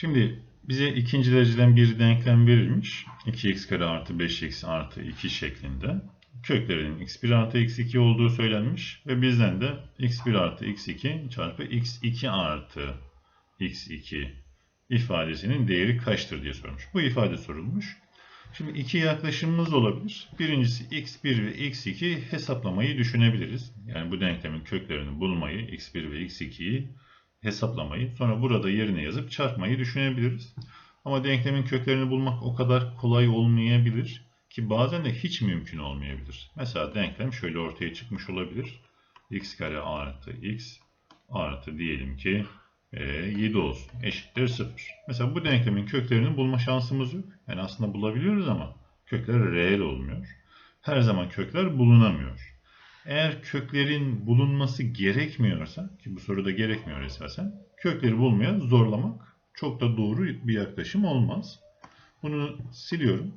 Şimdi bize ikinci dereceden bir denklem verilmiş. 2x kare artı 5x artı 2 şeklinde. Köklerinin x1 artı x2 olduğu söylenmiş. Ve bizden de x1 artı x2 çarpı x2 artı x2 ifadesinin değeri kaçtır diye sormuş. Bu ifade sorulmuş. Şimdi iki yaklaşımımız olabilir. Birincisi x1 ve x2 hesaplamayı düşünebiliriz. Yani bu denklemin köklerini bulmayı, x1 ve x2'yi hesaplamayı, sonra burada yerine yazıp çarpmayı düşünebiliriz. Ama denklemin köklerini bulmak o kadar kolay olmayabilir ki bazen de hiç mümkün olmayabilir. Mesela denklem şöyle ortaya çıkmış olabilir. x kare artı x artı diyelim ki e, 7 olsun. Eşittir 0. Mesela bu denklemin köklerini bulma şansımız yok. Yani aslında bulabiliyoruz ama kökler reel olmuyor. Her zaman kökler bulunamıyor. Eğer köklerin bulunması gerekmiyorsa, ki bu soruda gerekmiyor esasen, kökleri bulmaya zorlamak çok da doğru bir yaklaşım olmaz. Bunu siliyorum.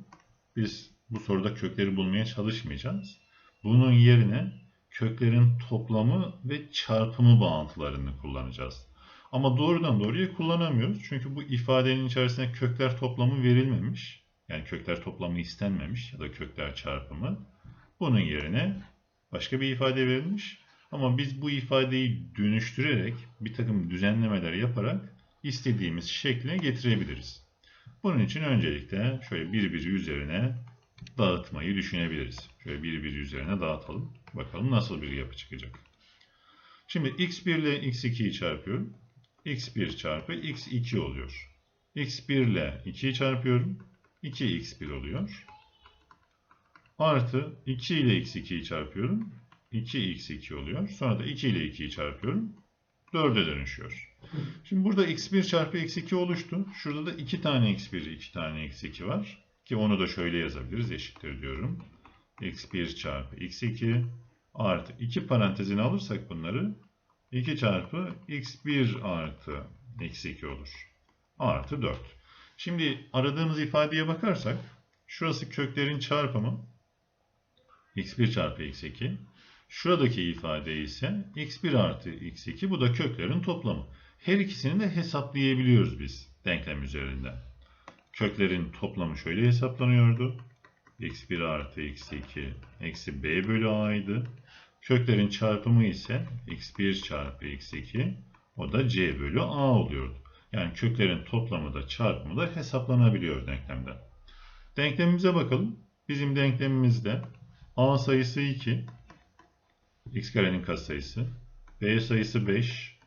Biz bu soruda kökleri bulmaya çalışmayacağız. Bunun yerine köklerin toplamı ve çarpımı bağıntılarını kullanacağız. Ama doğrudan doğruya kullanamıyoruz. Çünkü bu ifadenin içerisinde kökler toplamı verilmemiş. Yani kökler toplamı istenmemiş ya da kökler çarpımı. Bunun yerine başka bir ifade verilmiş. Ama biz bu ifadeyi dönüştürerek bir takım düzenlemeler yaparak istediğimiz şekline getirebiliriz. Bunun için öncelikle şöyle bir üzerine dağıtmayı düşünebiliriz. Şöyle bir üzerine dağıtalım. Bakalım nasıl bir yapı çıkacak. Şimdi x1 ile x2'yi çarpıyorum. x1 çarpı x2 oluyor. x1 ile 2'yi çarpıyorum. 2x1 oluyor. Artı 2 ile x2'yi çarpıyorum. 2x2 oluyor. Sonra da 2 ile 2'yi çarpıyorum. 4'e dönüşüyor. Şimdi burada x1 çarpı x2 oluştu. Şurada da 2 tane x1, 2 tane x2 var. Ki onu da şöyle yazabiliriz. Eşittir diyorum. x1 çarpı x2 artı 2 parantezine alırsak bunları 2 çarpı x1 artı x2 olur. Artı 4. Şimdi aradığımız ifadeye bakarsak şurası köklerin çarpımı x1 çarpı x2. Şuradaki ifade ise x1 artı x2 bu da köklerin toplamı. Her ikisini de hesaplayabiliyoruz biz denklem üzerinden. Köklerin toplamı şöyle hesaplanıyordu. x1 artı x2 eksi b bölü a'ydı. Köklerin çarpımı ise x1 çarpı x2 o da c bölü a oluyordu. Yani köklerin toplamı da çarpımı da hesaplanabiliyor denklemde. Denklemimize bakalım. Bizim denklemimizde a sayısı 2, x karenin katsayısı, b sayısı 5,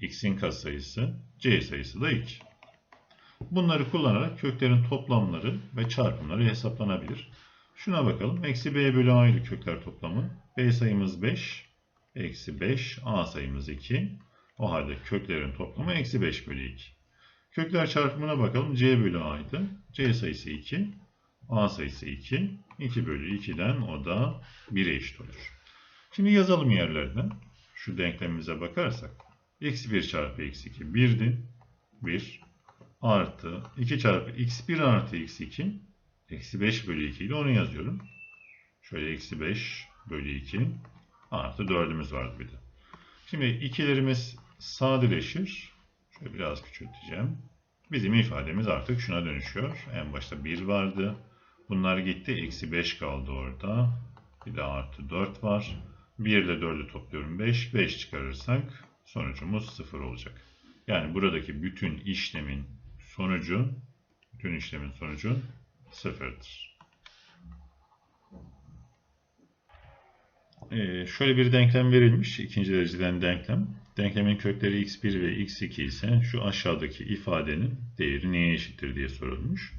x'in katsayısı, c sayısı da 2. Bunları kullanarak köklerin toplamları ve çarpımları hesaplanabilir. Şuna bakalım. Eksi b bölü a ile kökler toplamı. b sayımız 5. Eksi 5. a sayımız 2. O halde köklerin toplamı eksi 5 bölü 2. Kökler çarpımına bakalım. c bölü a'ydı. c sayısı 2. a sayısı 2. 2 bölü 2'den o da 1'e eşit olur. Şimdi yazalım yerlerden. Şu denklemimize bakarsak. Eksi 1 çarpı eksi 2 1'di. 1 artı 2 çarpı x1 artı x2 eksi 5 bölü 2 ile onu yazıyorum. Şöyle eksi 5 bölü 2 artı 4'ümüz vardı bir de. Şimdi ikilerimiz sadeleşir. Şöyle biraz küçülteceğim. Bizim ifademiz artık şuna dönüşüyor. En başta 1 vardı. Bunlar gitti. Eksi 5 kaldı orada. Bir de artı 4 var. 1 ile 4'ü topluyorum 5. 5 çıkarırsak sonucumuz 0 olacak. Yani buradaki bütün işlemin sonucu, bütün işlemin sonucu sıfırdır. Ee, şöyle bir denklem verilmiş. ikinci dereceden denklem. Denklemin kökleri x1 ve x2 ise şu aşağıdaki ifadenin değeri neye eşittir diye sorulmuş.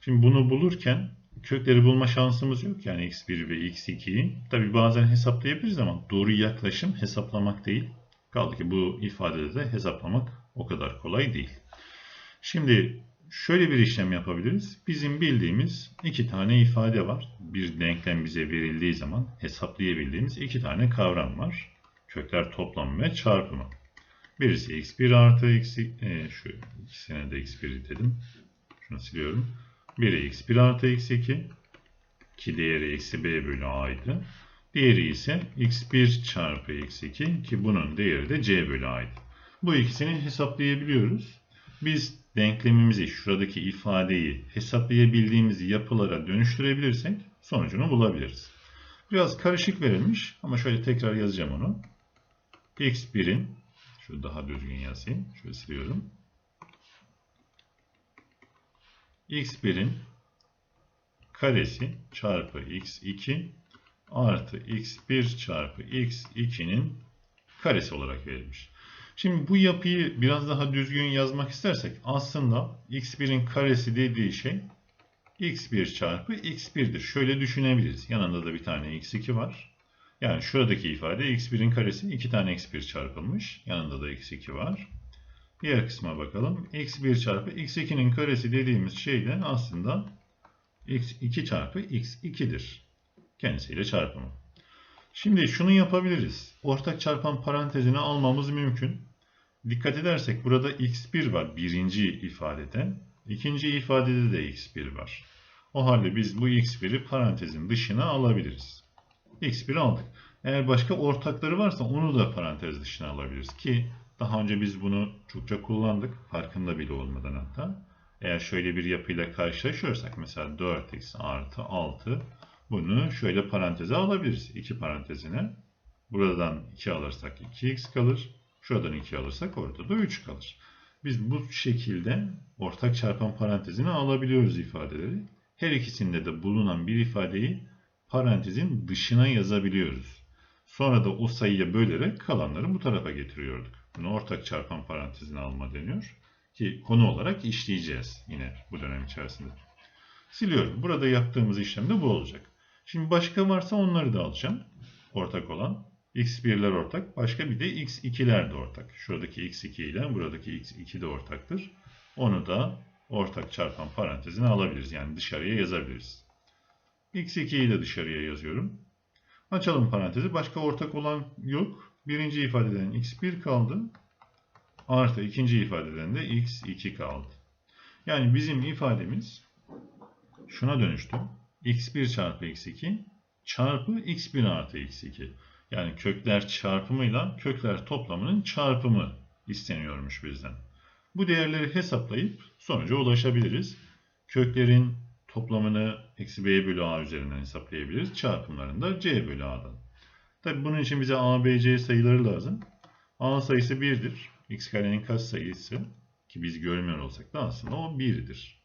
Şimdi bunu bulurken kökleri bulma şansımız yok. Yani x1 ve x2'yi. Tabi bazen hesaplayabiliriz ama doğru yaklaşım hesaplamak değil. Kaldı ki bu ifadede de hesaplamak o kadar kolay değil. Şimdi şöyle bir işlem yapabiliriz. Bizim bildiğimiz iki tane ifade var. Bir denklem bize verildiği zaman hesaplayabildiğimiz iki tane kavram var. Kökler toplamı ve çarpımı. Birisi x1 artı x, e, şu ikisine de x1 dedim. Şunu siliyorum. Biri x1 artı x2 ki değeri eksi b bölü a'ydı. Diğeri ise x1 çarpı x2 ki bunun değeri de c bölü a'ydı. Bu ikisini hesaplayabiliyoruz. biz denklemimizi, şuradaki ifadeyi hesaplayabildiğimiz yapılara dönüştürebilirsek sonucunu bulabiliriz. Biraz karışık verilmiş ama şöyle tekrar yazacağım onu. x1'in, şu daha düzgün yazayım, şöyle siliyorum. X1'in karesi çarpı x2 artı x1 çarpı x2'nin karesi olarak verilmiş. Şimdi bu yapıyı biraz daha düzgün yazmak istersek aslında x1'in karesi dediği şey x1 çarpı x1'dir. Şöyle düşünebiliriz. Yanında da bir tane x2 var. Yani şuradaki ifade x1'in karesi 2 tane x1 çarpılmış. Yanında da x2 var. Diğer kısma bakalım. x1 çarpı x2'nin karesi dediğimiz şey de aslında x2 çarpı x2'dir. Kendisiyle çarpımı. Şimdi şunu yapabiliriz. Ortak çarpan parantezini almamız mümkün. Dikkat edersek burada x1 var birinci ifadede. İkinci ifadede de x1 var. O halde biz bu x1'i parantezin dışına alabiliriz. x1 aldık. Eğer başka ortakları varsa onu da parantez dışına alabiliriz. Ki daha önce biz bunu çokça kullandık. Farkında bile olmadan hatta. Eğer şöyle bir yapıyla karşılaşıyorsak mesela 4x artı 6 bunu şöyle paranteze alabiliriz. 2 parantezine. Buradan 2 alırsak 2x kalır. Şuradan 2 alırsak orada da 3 kalır. Biz bu şekilde ortak çarpan parantezine alabiliyoruz ifadeleri. Her ikisinde de bulunan bir ifadeyi parantezin dışına yazabiliyoruz. Sonra da o sayıya bölerek kalanları bu tarafa getiriyorduk. Bunu ortak çarpan parantezine alma deniyor. Ki konu olarak işleyeceğiz yine bu dönem içerisinde. Siliyorum. Burada yaptığımız işlem de bu olacak. Şimdi başka varsa onları da alacağım. Ortak olan. x1'ler ortak. Başka bir de x2'ler de ortak. Şuradaki x2 ile buradaki x2 de ortaktır. Onu da ortak çarpan parantezine alabiliriz. Yani dışarıya yazabiliriz. x2'yi de dışarıya yazıyorum. Açalım parantezi. Başka ortak olan yok. Birinci ifadeden x1 kaldı. Artı ikinci ifadeden de x2 kaldı. Yani bizim ifademiz şuna dönüştü. x1 çarpı x2 çarpı x1 artı x2. Yani kökler çarpımıyla kökler toplamının çarpımı isteniyormuş bizden. Bu değerleri hesaplayıp sonuca ulaşabiliriz. Köklerin toplamını eksi b bölü a üzerinden hesaplayabiliriz. Çarpımlarını da c bölü a'dan. Tabi bunun için bize a, b, c sayıları lazım. a sayısı 1'dir. x karenin kaç sayısı ki biz görmüyor olsak da aslında o 1'dir.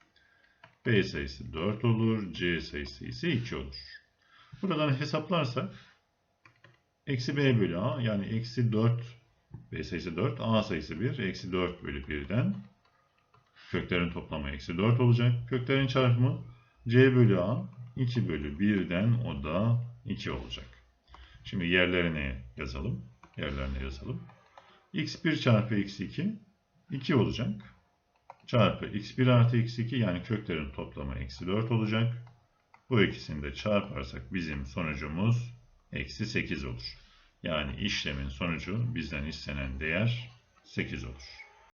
b sayısı 4 olur. c sayısı ise 2 olur. Buradan hesaplarsak eksi b bölü a yani eksi 4 b sayısı 4 a sayısı 1 eksi 4 bölü 1'den köklerin toplamı eksi 4 olacak. Köklerin çarpımı c bölü a 2 bölü 1'den o da 2 olacak. Şimdi yerlerine yazalım. Yerlerine yazalım. x1 çarpı x2 2 olacak. Çarpı x1 artı x2 yani köklerin toplamı eksi 4 olacak. Bu ikisini de çarparsak bizim sonucumuz eksi 8 olur. Yani işlemin sonucu bizden istenen değer 8 olur.